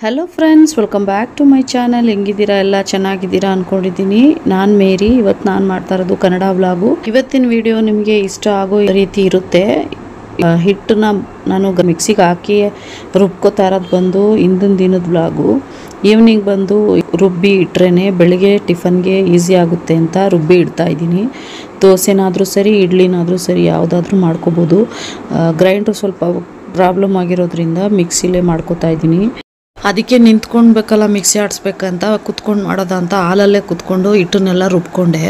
Hello friends welcome back to my channel ಹೆಂಗಿದ್ದೀರಾ? ಎಲ್ಲ ಚೆನ್ನಾಗಿದ್ದೀರಾ ಅಂದ್ಕೊಂಡಿದ್ದೀನಿ ನಾನು ಮೇರಿ. ಇವತ್ತು ನಾನು ಮಾಡ್ತಾ ಇರೋದು ಕನ್ನಡ ವ್ಲಾಗು ಇವತ್ತಿನ ವಿಡಿಯೋ ನಿಮಗೆ ಇಷ್ಟ ಆಗೋ ರೀತಿ ಇರುತ್ತೆ. ಹಿಟ್ಟನ್ನ ನಾನು ಮಿಕ್ಸಿಗೆ ಹಾಕಿ ರುಬ್ಕೋತಾ ಇರೋದು ಬಂದು ಹಿಂದಿನ ದಿನದ ವ್ಲಾಗು ಈವ್ನಿಂಗ್ ಬಂದು ರುಬ್ಬಿ ಇಟ್ರೇ ಬೆಳಿಗ್ಗೆ ಟಿಫನ್ಗೆ ಈಸಿ ಆಗುತ್ತೆ ಅಂತ ರುಬ್ಬಿ ಇಡ್ತಾ ಇದ್ದೀನಿ. ದೋಸೆನಾದರೂ ಸರಿ, ಇಡ್ಲಿನಾದರೂ ಸರಿ, ಯಾವುದಾದ್ರೂ ಮಾಡ್ಕೋಬೋದು. ಗ್ರೈಂಡ್ರು ಸ್ವಲ್ಪ ಪ್ರಾಬ್ಲಮ್ ಆಗಿರೋದ್ರಿಂದ ಮಿಕ್ಸಿಲೇ ಮಾಡ್ಕೋತಾ ಇದ್ದೀನಿ. ಅದಕ್ಕೆ ನಿಂತ್ಕೊಳ್ಬೇಕಲ್ಲ ಮಿಕ್ಸಿ ಆಡಿಸ್ಬೇಕಂತ, ಕುತ್ಕೊಂಡು ಮಾಡೋದ ಅಂತ ಹಾಲಲ್ಲೇ ಕುತ್ಕೊಂಡು ಹಿಟ್ಟನ್ನೆಲ್ಲ ರುಬ್ಕೊಂಡೆ.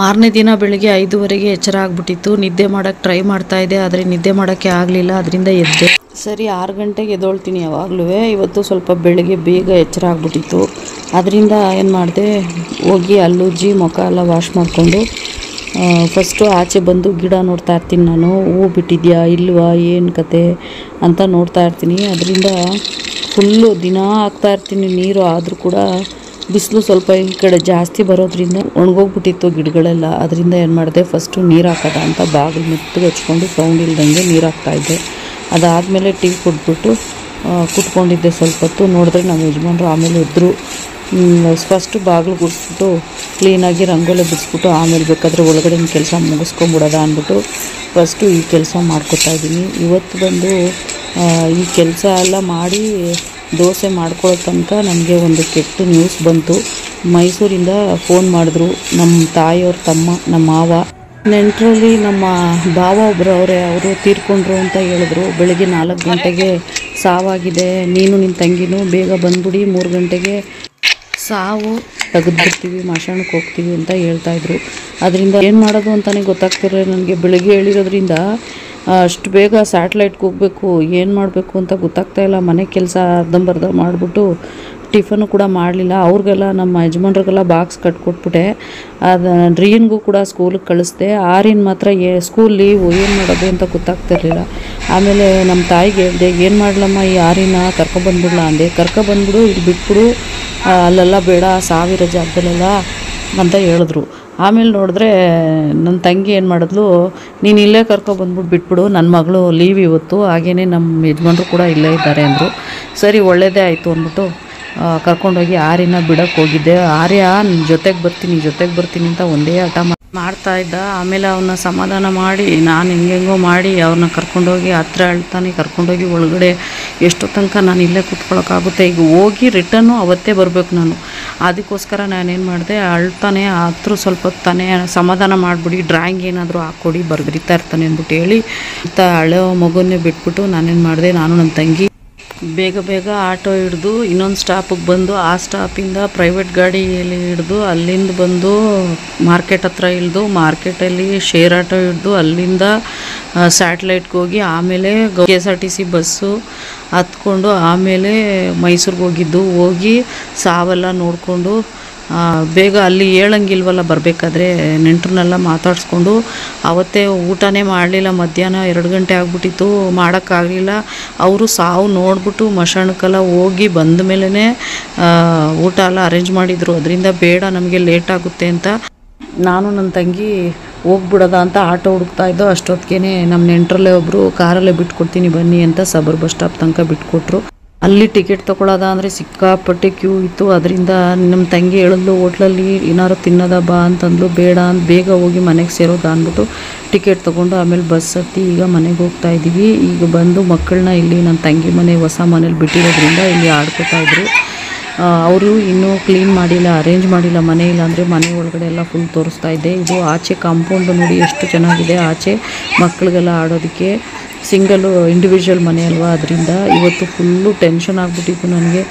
ಮಾರನೇ ದಿನ ಬೆಳಿಗ್ಗೆ ಐದುವರೆಗೆ ಎಚ್ಚರ ಆಗ್ಬಿಟ್ಟಿತ್ತು. ನಿದ್ದೆ ಮಾಡೋಕ್ಕೆ ಟ್ರೈ ಮಾಡ್ತಾ ಇದ್ದೆ, ಆದರೆ ನಿದ್ದೆ ಮಾಡೋಕ್ಕೆ ಆಗಲಿಲ್ಲ, ಅದರಿಂದ ಎದ್ದೆ. ಸರಿ, ಆರು ಗಂಟೆಗೆ ಎದ್ದೊಳ್ತೀನಿ ಯಾವಾಗಲೂ. ಇವತ್ತು ಸ್ವಲ್ಪ ಬೆಳಿಗ್ಗೆ ಬೇಗ ಎಚ್ಚರ ಆಗ್ಬಿಟ್ಟಿತ್ತು. ಅದರಿಂದ ಏನು ಮಾಡಿದೆ, ಹೋಗಿ ಅಲ್ಲುಜ್ಜಿ ಮುಖ ಎಲ್ಲ ವಾಶ್ ಮಾಡಿಕೊಂಡು ಫಸ್ಟು ಆಚೆ ಬಂದು ಗಿಡ ನೋಡ್ತಾ ಇರ್ತೀನಿ ನಾನು. ಹೂ ಬಿಟ್ಟಿದ್ಯಾ, ಇಲ್ವಾ, ಏನು ಕತೆ ಅಂತ ನೋಡ್ತಾ ಇರ್ತೀನಿ. ಅದರಿಂದ ಫುಲ್ಲು ದಿನ ಹಾಕ್ತಾ ಇರ್ತೀನಿ ನೀರು. ಆದರೂ ಕೂಡ ಬಿಸಿಲು ಸ್ವಲ್ಪ ಈ ಕಡೆ ಜಾಸ್ತಿ ಬರೋದ್ರಿಂದ ಒಣಗೋಗ್ಬಿಟ್ಟಿತ್ತು ಗಿಡಗಳೆಲ್ಲ. ಅದರಿಂದ ಏನು ಮಾಡಿದೆ ಫಸ್ಟು ನೀರು ಹಾಕೋದ ಅಂತ ಬಾಗಿಲು ಮುತ್ತಿಗೆ ಹಚ್ಕೊಂಡು ಸೌಂಡ್ ಇಲ್ದಂಗೆ ನೀರು ಹಾಕ್ತಾಯಿದ್ದೆ ಅದಾದಮೇಲೆ ಟೀ ಕುಟ್ಬಿಟ್ಟು ಕುಟ್ಕೊಂಡಿದ್ದೆ ಸ್ವಲ್ಪ ಹೊತ್ತು. ನೋಡಿದ್ರೆ ನಮ್ಮ ಯಜಮಾನ್ರು ಆಮೇಲೆ ಇದ್ದರು ಫಸ್ಟು ಬಾಗಿಲು ಗುಡಿಸ್ಬಿಟ್ಟು ಕ್ಲೀನಾಗಿ ರಂಗೋಲಿ ಬಿಡಿಸ್ಬಿಟ್ಟು ಆಮೇಲೆ ಬೇಕಾದರೆ ಒಳಗಡೆ ಕೆಲಸ ಮುಗಿಸ್ಕೊಂಬಿಡೋದ ಅಂದ್ಬಿಟ್ಟು ಫಸ್ಟು ಈ ಕೆಲಸ ಮಾಡ್ಕೊತಾ ಇದ್ದೀನಿ. ಇವತ್ತು ಬಂದು ಈ ಕೆಲಸ ಎಲ್ಲ ಮಾಡಿ ದೋಸೆ ಮಾಡ್ಕೊಳ್ಳೋ ತನಕ ನಮಗೆ ಒಂದು ಕೆಟ್ಟ ನ್ಯೂಸ್ ಬಂತು. ಮೈಸೂರಿಂದ ಫೋನ್ ಮಾಡಿದ್ರು ನಮ್ಮ ತಾಯಿಯವ್ರ ತಮ್ಮ ನಮ್ಮ ಮಾವ. ನೆಂಟರಲ್ಲಿ ನಮ್ಮ ಭಾವ ಒಬ್ಬರು ಅವರೇ, ಅವರು ತೀರ್ಕೊಂಡ್ರು ಅಂತ ಹೇಳಿದ್ರು. ಬೆಳಗ್ಗೆ ನಾಲ್ಕು ಗಂಟೆಗೆ ಸಾವಾಗಿದೆ. ನೀನು ನಿನ್ನ ತಂಗಿನೂ ಬೇಗ ಬಂದ್ಬಿಡಿ, ಮೂರು ಗಂಟೆಗೆ ಸಾವು. ತೆಗೆದ್ಬಿಡ್ತೀವಿ, ಮಾಶಾಣಕ್ಕೆ ಹೋಗ್ತೀವಿ ಅಂತ ಹೇಳ್ತಾ ಇದ್ರು. ಅದರಿಂದ ಏನು ಮಾಡೋದು ಅಂತಲೇ ಗೊತ್ತಾಗ್ತಿರಲಿಲ್ಲ ನನಗೆ. ಬೆಳಿಗ್ಗೆ ಹೇಳಿರೋದ್ರಿಂದ ಅಷ್ಟು ಬೇಗ ಸ್ಯಾಟ್ಲೈಟ್ಗೆ ಹೋಗಬೇಕು, ಏನು ಮಾಡಬೇಕು ಅಂತ ಗೊತ್ತಾಗ್ತಾ ಇಲ್ಲ. ಮನೆ ಕೆಲಸ ಅರ್ಧಂಬರ್ಧ ಮಾಡಿಬಿಟ್ಟು ಟಿಫನು ಕೂಡ ಮಾಡಲಿಲ್ಲ. ಅವ್ರಿಗೆಲ್ಲ, ನಮ್ಮ ಯಜಮಾನ್ರಿಗೆಲ್ಲ ಬಾಕ್ಸ್ ಕಟ್ಕೊಟ್ಬಿಟ್ಟೆ. ಅದು, ಡ್ರೀನ್ಗೂ ಕೂಡ ಸ್ಕೂಲಿಗೆ ಕಳಿಸ್ದೆ. ಆರಿನ ಮಾತ್ರ ಏ ಸ್ಕೂಲ್ ಲೀವು ಏನು ಮಾಡೋದು ಅಂತ ಗೊತ್ತಾಗ್ತಿರ್ಲಿಲ್ಲ. ಆಮೇಲೆ ನಮ್ಮ ತಾಯಿಗೆ ಹೇಳಿದೆ, ಏನು ಮಾಡಲಮ್ಮ ಈ ಆರಿನ ಕರ್ಕೊಬಂದ್ಬಿಡ್ಲಾ ಅಂದೆ. ಕರ್ಕೊಬಂದ್ಬಿಡು ಇದು ಬಿಟ್ಬಿಡು. ಅಲ್ಲೆಲ್ಲ ಬೇಡ, ಸಾವಿರ ಜಾಗದಲ್ಲೆಲ್ಲ ಅಂತ ಹೇಳಿದ್ರು. ಆಮೇಲೆ ನೋಡಿದ್ರೆ ನನ್ನ ತಂಗಿ ಏನು ಮಾಡಿದ್ಲು, ನೀನು ಇಲ್ಲೇ ಕರ್ಕೊಬಂದ್ಬಿಟ್ಟು ಬಿಟ್ಬಿಡು ನನ್ನ ಮಗಳು ಲೀವ್ ಇವತ್ತು ಹಾಗೇ ನಮ್ಮ ಯಜಮಾನ್ರು ಕೂಡ ಇಲ್ಲೇ ಇದ್ದಾರೆ ಅಂದರು. ಸರಿ ಒಳ್ಳೆಯದೇ ಆಯಿತು ಅಂದ್ಬಿಟ್ಟು ಕರ್ಕೊಂಡೋಗಿ ಆರ್ಯನ ಬಿಡಕ್ಕೆ ಹೋಗಿದ್ದೆ. ಆರ್ಯ ನಿನ್ನ ಜೊತೆಗೆ ಬರ್ತೀನಿ ಜೊತೆಗೆ ಬರ್ತೀನಿ ಅಂತ ಒಂದೇ ಆಟ ಮಾಡ್ತಾ ಇದ್ದ. ಆಮೇಲೆ ಅವನ್ನ ಸಮಾಧಾನ ಮಾಡಿ, ನಾನು ಹೆಂಗೆಂಗೋ ಮಾಡಿ ಅವ್ರನ್ನ ಕರ್ಕೊಂಡೋಗಿ ಹತ್ರ ಅಳ್ತಾನೆ, ಕರ್ಕೊಂಡೋಗಿ ಒಳಗಡೆ ಎಷ್ಟೋ ತನಕ ನಾನು ಇಲ್ಲೇ ಕೂತ್ಕೊಳ್ಳೋಕ್ಕಾಗುತ್ತೆ ಈಗ ಹೋಗಿ ರಿಟರ್ನು ಅವತ್ತೇ ಬರಬೇಕು ನಾನು. ಅದಕ್ಕೋಸ್ಕರ ನಾನೇನು ಮಾಡಿದೆ, ಅಳ್ತಾನೆ ಹತ್ರ ಸ್ವಲ್ಪ ತಾನೇ ಸಮಾಧಾನ ಮಾಡಿಬಿಡಿ ಡ್ರಾಯಿಂಗ್ ಏನಾದರೂ ಹಾಕ್ಕೊಡಿ, ಬರೆದಿರ್ತಾ ಇರ್ತಾನೆ ಅಂದ್ಬಿಟ್ಟು ಹೇಳಿ ಅಂತ ಅಳೋ ಮಗುನೇ ಬಿಟ್ಬಿಟ್ಟು ನಾನೇನು ಮಾಡಿದೆ, ನಾನು ನನ್ನ ತಂಗಿ ಬೇಗ ಬೇಗ ಆಟೋ ಹಿಡ್ದು ಇನ್ನೊಂದು ಸ್ಟಾಪಿಗೆ ಬಂದು ಆ ಸ್ಟಾಪಿಂದ ಪ್ರೈವೇಟ್ ಗಾಡಿಯಲ್ಲಿ ಹಿಡ್ದು ಅಲ್ಲಿಂದ ಬಂದು ಮಾರ್ಕೆಟ್ ಹತ್ರ ಇಳಿದು ಮಾರ್ಕೆಟಲ್ಲಿ ಶೇರ್ ಆಟೋ ಹಿಡ್ದು ಅಲ್ಲಿಂದ ಸ್ಯಾಟ್ಲೈಟ್ಗೆ ಹೋಗಿ ಆಮೇಲೆ K S R T C bus ಹತ್ಕೊಂಡು ಆಮೇಲೆ ಮೈಸೂರಿಗೆ ಹೋಗಿದ್ದು. ಹೋಗಿ ಸಾವೆಲ್ಲ ನೋಡಿಕೊಂಡು ಬೇಗ ಅಲ್ಲಿ ಹೇಳಂಗಿಲ್ವಲ್ಲ, ಬರಬೇಕಾದ್ರೆ ನೆಂಟ್ರನ್ನೆಲ್ಲ ಮಾತಾಡಿಸ್ಕೊಂಡು ಅವತ್ತೇ ಊಟನೇ ಮಾಡಲಿಲ್ಲ, ಮಧ್ಯಾಹ್ನ ಎರಡು ಗಂಟೆ ಆಗ್ಬಿಟ್ಟಿತ್ತು, ಮಾಡೋಕ್ಕಾಗಲಿಲ್ಲ. ಅವರು ಸಾವು ನೋಡ್ಬಿಟ್ಟು ಮಶಾಣಕ್ಕೆಲ್ಲ ಹೋಗಿ ಬಂದ ಮೇಲೇ ಊಟ ಎಲ್ಲ ಅರೇಂಜ್ ಮಾಡಿದರು. ಅದರಿಂದ ಬೇಡ, ನಮಗೆ ಲೇಟ್ ಆಗುತ್ತೆ ಅಂತ. ನಾನು ನನ್ನ ತಂಗಿ ಹೋಗ್ಬಿಡೋದ ಅಂತ ಆಟೋ ಹುಡುಕ್ತಾ ಇದ್ದೋ ಅಷ್ಟೊತ್ತಿಗೆ ನಮ್ಮ ನೆಂಟರಲ್ಲೇ ಒಬ್ಬರು ಕಾರಲ್ಲೇ ಬಿಟ್ಕೊಡ್ತೀನಿ ಬನ್ನಿ ಅಂತ ಸಬರ್ ಬಸ್ ಸ್ಟಾಪ್ ತನಕ ಬಿಟ್ಕೊಟ್ರು. ಅಲ್ಲಿ ಟಿಕೆಟ್ ತೊಗೊಳೋದ ಅಂದರೆ ಸಿಕ್ಕಾಪಟ್ಟೆ ಕ್ಯೂ ಇತ್ತು. ಅದರಿಂದ ನಮ್ಮ ತಂಗಿ ಹೇಳಿದ್ಲು, ಹೋಟ್ಲಲ್ಲಿ ಏನಾರು ತಿನ್ನೋದ ಬಾ ಅಂತಂದ್ಲು, ಬೇಡ ಅಂತ ಬೇಗ ಹೋಗಿ ಮನೆಗೆ ಸೇರೋದ ಅಂದ್ಬಿಟ್ಟು ಟಿಕೆಟ್ ತೊಗೊಂಡು ಆಮೇಲೆ ಬಸ್ ಹತ್ತಿ ಈಗ ಮನೆಗೆ ಹೋಗ್ತಾ ಇದ್ದೀವಿ ಈಗ ಬಂದು ಮಕ್ಕಳನ್ನ ಇಲ್ಲಿ ನನ್ನ ತಂಗಿ ಮನೆ ಹೊಸ ಮನೇಲಿ ಬಿಟ್ಟಿರೋದ್ರಿಂದ ಇಲ್ಲಿ ಆಡ್ಕೊತಾ ಇದ್ರು. ಅವರು ಇನ್ನೂ ಕ್ಲೀನ್ ಮಾಡಿಲ್ಲ, ಅರೇಂಜ್ ಮಾಡಿಲ್ಲ, ಮನೆ ಇಲ್ಲ ಅಂದರೆ ಮನೆ ಒಳಗಡೆ ಎಲ್ಲ ಫುಲ್ ತೋರಿಸ್ತಾ ಇದ್ದೆ. ಇದು ಆಚೆ ಕಾಂಪೌಂಡ್ ನೋಡಿ ಎಷ್ಟು ಚೆನ್ನಾಗಿದೆ. ಆಚೆ ಮಕ್ಕಳಿಗೆಲ್ಲ ಆಡೋದಕ್ಕೆ ಸಿಂಗಲ್ಲು ಇಂಡಿವಿಜುವಲ್ ಮನೆ ಅಲ್ವಾ? ಅದರಿಂದ ಇವತ್ತು ಫುಲ್ಲು ಟೆನ್ಷನ್ ಆಗಿಬಿಟ್ಟಿತ್ತು ನನಗೆ.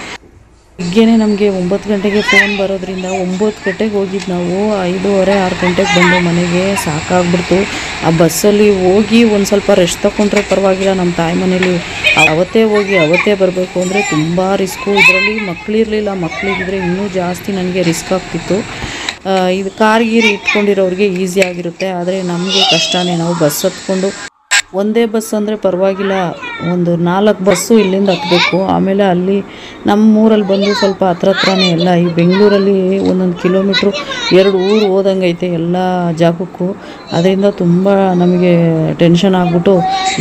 ಬೆಳಗ್ಗೆನೆ ನಮಗೆ ಒಂಬತ್ತು ಗಂಟೆಗೆ ಫೋನ್ ಬರೋದ್ರಿಂದ ಒಂಬತ್ತು ಗಂಟೆಗೆ ಹೋಗಿದ್ದು ನಾವು ಐದೂವರೆ, ಆರು ಗಂಟೆಗೆ ಬಂದು ಮನೆಗೆ ಸಾಕಾಗ್ಬಿಡ್ತು. ಆ ಬಸ್ಸಲ್ಲಿ ಹೋಗಿ ಒಂದು ಸ್ವಲ್ಪ ರೆಸ್ಟ್ ತಗೊಂಡ್ರೆ ಪರವಾಗಿಲ್ಲ ನಮ್ಮ ತಾಯಿ ಮನೇಲಿ. ಅವತ್ತೇ ಹೋಗಿ ಅವತ್ತೇ ಬರಬೇಕು ಅಂದರೆ ತುಂಬ ರಿಸ್ಕು ಇದರಲ್ಲಿ ಮಕ್ಕಳಿರಲಿಲ್ಲ ಮಕ್ಕಳಿಗಿದ್ರೆ ಇನ್ನೂ ಜಾಸ್ತಿ ನನಗೆ ರಿಸ್ಕ್ ಆಗ್ತಿತ್ತು. ಇದು ಕಾರ್ ಗೀರಿ ಇಟ್ಕೊಂಡಿರೋರಿಗೆ ಈಸಿ ಆಗಿರುತ್ತೆ, ಆದರೆ ನಮಗೆ ಕಷ್ಟನೇ. ನಾವು ಬಸ್ ಹತ್ಕೊಂಡು ಒಂದೇ ಬಸ್ ಅಂದರೆ ಪರವಾಗಿಲ್ಲ, ಒಂದು ನಾಲ್ಕು ಬಸ್ಸು ಇಲ್ಲಿಂದ ಹತ್ತಬೇಕು ಆಮೇಲೆ ಅಲ್ಲಿ ನಮ್ಮ ಊರಲ್ಲಿ ಬಂದು ಸ್ವಲ್ಪ ಹತ್ರ ಹತ್ರನೇ ಎಲ್ಲ, ಈ ಬೆಂಗಳೂರಲ್ಲಿ ಒಂದೊಂದು ಕಿಲೋಮೀಟ್ರು ಎರಡು ಊರು ಹೋದಂಗೈತೆ ಎಲ್ಲ ಜಾಗಕ್ಕೂ. ಅದರಿಂದ ತುಂಬ ನಮಗೆ ಟೆನ್ಷನ್ ಆಗಿಬಿಟ್ಟು,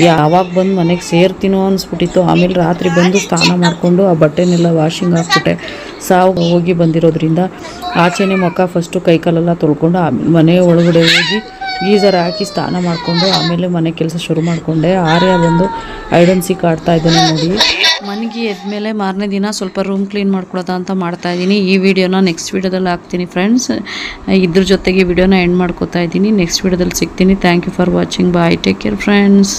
ಯಾವಾಗ ಬಂದು ಮನೆಗೆ ಸೇರ್ತೀನೋ ಅನಿಸ್ಬಿಟ್ಟಿತ್ತು. ಆಮೇಲೆ ರಾತ್ರಿ ಬಂದು ಸ್ನಾನ ಮಾಡಿಕೊಂಡು ಆ ಬಟ್ಟೆನೆಲ್ಲ ವಾಷಿಂಗ್ ಹಾಕ್ಬಿಟ್ಟೆ. ಸಾವು ಹೋಗಿ ಬಂದಿರೋದ್ರಿಂದ ಆಚೆನೇ ಮುಖ ಫಸ್ಟು ಕೈಕಾಲೆಲ್ಲ ತೊಳ್ಕೊಂಡು ಆಮೇಲೆ ಮನೆ ಒಳಗಡೆ ಹೋಗಿ ಗೀಸರ್ ಹಾಕಿ ಸ್ನಾನ ಮಾಡಿಕೊಂಡು ಆಮೇಲೆ ಮನೆ ಕೆಲಸ ಶುರು ಮಾಡಿಕೊಂಡೆ. ಆರ್ಯ ಬಂದು ಐಡನ್ ಕಾಡ್ತಾ ಇದ್ದಾನೆ ನೋಡಿ. ಮನೆಗೆ ಎದ್ಮೇಲೆ ಮಾರನೇ ದಿನ ಸ್ವಲ್ಪ ರೂಮ್ ಕ್ಲೀನ್ ಮಾಡ್ಕೊಳ್ಳೋದಾ ಅಂತ ಮಾಡ್ತಾ ಇದ್ದೀನಿ. ಈ ವಿಡಿಯೋನ ನೆಕ್ಸ್ಟ್ ವಿಡಿಯೋದಲ್ಲಿ ಹಾಕ್ತೀನಿ ಫ್ರೆಂಡ್ಸ್ ಇದ್ರ ಜೊತೆಗೆ ವಿಡಿಯೋನ ಎಂಡ್ ಮಾಡ್ಕೋತಾ ಇದ್ದೀನಿ. ನೆಕ್ಸ್ಟ್ ವಿಡಿಯೋದಲ್ಲಿ ಸಿಗ್ತೀನಿ. Thank you for watching bye take care friends